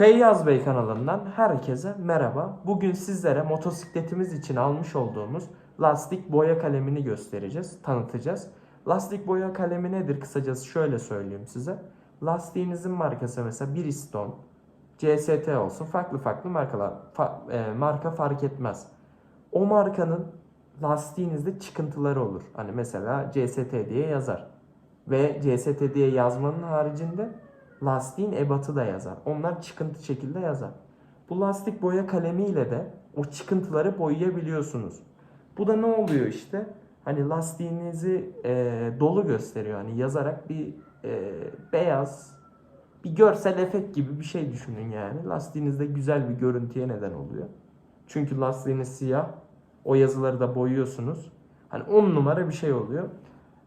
Feyyaz Bey kanalından herkese merhaba. Bugün sizlere motosikletimiz için almış olduğumuz lastik boya kalemini göstereceğiz, tanıtacağız. Lastik boya kalemi nedir? Kısacası şöyle söyleyeyim size. Lastiğinizin markası mesela Bridgestone, CST olsun farklı farklı markalar fa- e, marka fark etmez. O markanın lastiğinizde çıkıntıları olur. Hani mesela CST diye yazar. Ve CST diye yazmanın haricinde lastiğin ebatı da yazar. Onlar çıkıntı şekilde yazar. Bu lastik boya kalemiyle de o çıkıntıları boyayabiliyorsunuz. Bu da ne oluyor işte? Hani lastiğinizi e, dolu gösteriyor. Hani yazarak bir e, beyaz, bir görsel efekt gibi bir şey düşünün yani. Lastiğinizde güzel bir görüntüye neden oluyor. Çünkü lastiğiniz siyah. O yazıları da boyuyorsunuz. Hani 10 numara bir şey oluyor.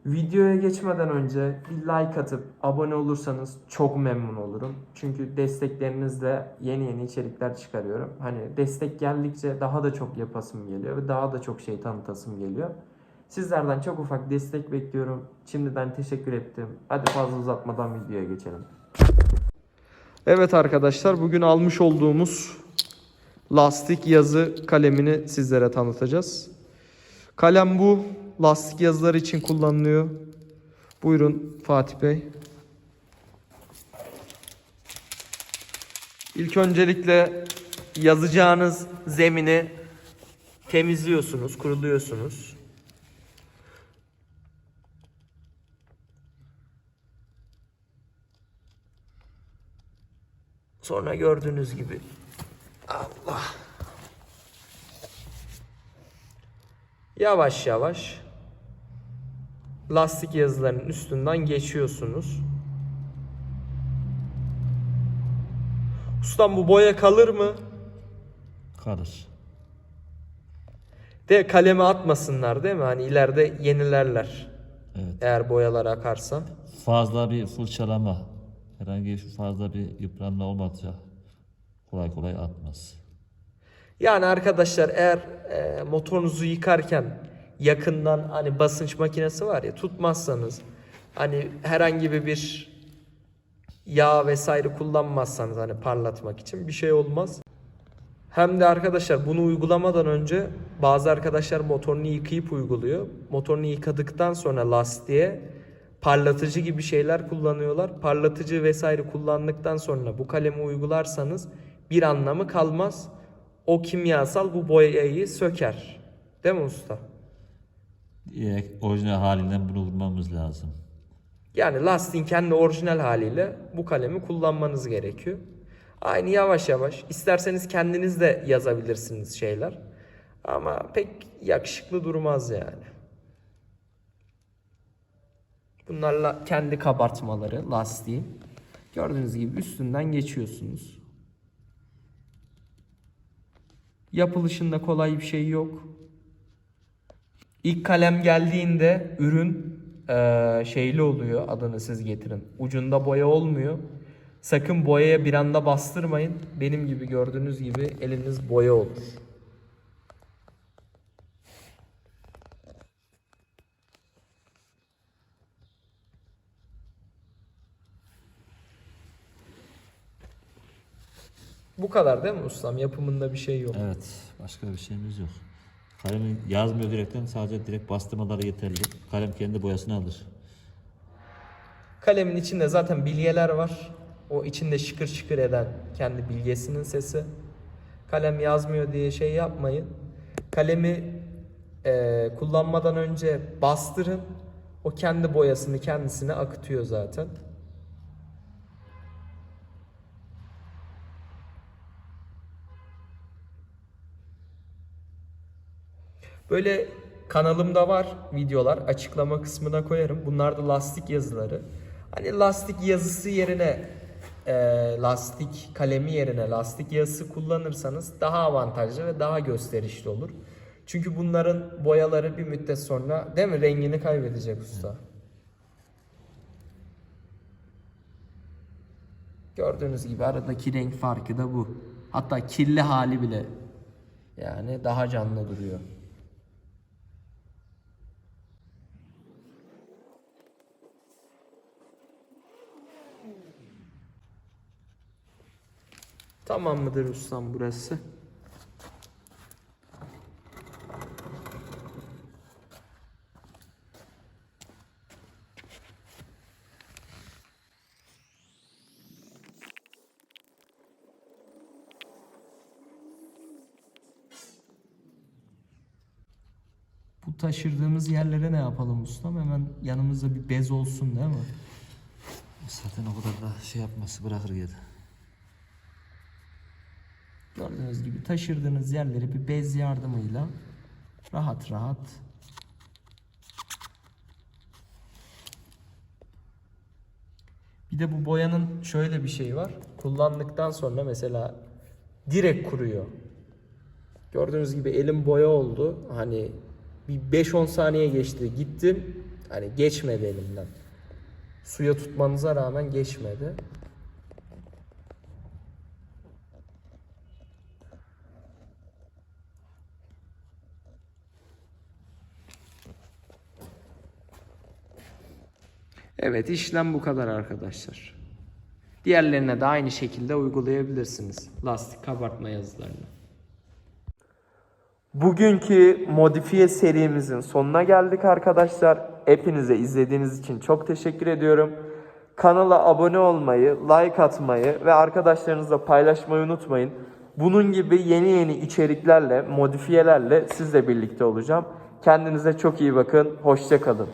Videoya geçmeden önce bir like atıp abone olursanız çok memnun olurum. Çünkü desteklerinizle yeni yeni içerikler çıkarıyorum. Hani destek geldikçe daha da çok yapasım geliyor ve daha da çok şey tanıtasım geliyor. Sizlerden çok ufak destek bekliyorum. Şimdiden teşekkür ettim. Hadi fazla uzatmadan videoya geçelim. Evet arkadaşlar bugün almış olduğumuz lastik yazı kalemini sizlere tanıtacağız. Kalem bu. Lastik yazıları için kullanılıyor. Buyurun Fatih Bey. İlk öncelikle yazacağınız zemini temizliyorsunuz, kuruluyorsunuz. Sonra gördüğünüz gibi Allah Yavaş yavaş lastik yazılarının üstünden geçiyorsunuz. Ustam bu boya kalır mı? Kalır. De kaleme atmasınlar değil mi? Hani ileride yenilerler. Evet. Eğer boyalar akarsa. Fazla bir fırçalama, herhangi fazla bir yıpranma olmadıkça kolay kolay atmaz. Yani arkadaşlar eğer e, motorunuzu yıkarken yakından hani basınç makinesi var ya tutmazsanız hani herhangi bir yağ vesaire kullanmazsanız hani parlatmak için bir şey olmaz. Hem de arkadaşlar bunu uygulamadan önce bazı arkadaşlar motorunu yıkayıp uyguluyor. Motorunu yıkadıktan sonra lastiğe parlatıcı gibi şeyler kullanıyorlar. Parlatıcı vesaire kullandıktan sonra bu kalemi uygularsanız bir anlamı kalmaz. O kimyasal bu boyayı söker. Değil mi usta? Direkt orijinal halinden bunu vurmamız lazım. Yani lastiğin kendi orijinal haliyle bu kalemi kullanmanız gerekiyor. Aynı yavaş yavaş. İsterseniz kendiniz de yazabilirsiniz şeyler. Ama pek yakışıklı durmaz yani. Bunlarla kendi kabartmaları lastiğin. Gördüğünüz gibi üstünden geçiyorsunuz. Yapılışında kolay bir şey yok. İlk kalem geldiğinde ürün eee, şeyli oluyor adını siz getirin. Ucunda boya olmuyor. Sakın boyaya bir anda bastırmayın. Benim gibi gördüğünüz gibi eliniz boya olur. Bu kadar değil mi ustam? Yapımında bir şey yok. Evet, başka bir şeyimiz yok. Kalemi yazmıyor direkten, sadece direkt bastırmaları yeterli. Kalem kendi boyasını alır. Kalemin içinde zaten bilyeler var. O içinde şıkır şıkır eden kendi bilgesinin sesi. Kalem yazmıyor diye şey yapmayın. Kalemi e, kullanmadan önce bastırın. O kendi boyasını kendisine akıtıyor zaten. Böyle kanalımda var videolar. Açıklama kısmına koyarım. Bunlar da lastik yazıları. Hani lastik yazısı yerine e, lastik kalemi yerine lastik yazısı kullanırsanız daha avantajlı ve daha gösterişli olur. Çünkü bunların boyaları bir müddet sonra değil mi rengini kaybedecek usta. Gördüğünüz gibi aradaki renk farkı da bu. Hatta kirli hali bile yani daha canlı duruyor. Tamam mıdır ustam burası? Bu taşırdığımız yerlere ne yapalım ustam? Hemen yanımızda bir bez olsun değil mi? Zaten o kadar da şey yapması bırakır yedi. Gördüğünüz gibi taşırdığınız yerleri bir bez yardımıyla rahat rahat Bir de bu boyanın şöyle bir şeyi var. Kullandıktan sonra mesela direkt kuruyor. Gördüğünüz gibi elim boya oldu. Hani bir 5-10 saniye geçti. Gittim. Hani geçmedi elimden. Suya tutmanıza rağmen geçmedi. Evet işlem bu kadar arkadaşlar. Diğerlerine de aynı şekilde uygulayabilirsiniz. Lastik kabartma yazılarını. Bugünkü modifiye serimizin sonuna geldik arkadaşlar. Hepinize izlediğiniz için çok teşekkür ediyorum. Kanala abone olmayı, like atmayı ve arkadaşlarınızla paylaşmayı unutmayın. Bunun gibi yeni yeni içeriklerle, modifiyelerle sizle birlikte olacağım. Kendinize çok iyi bakın. Hoşça kalın.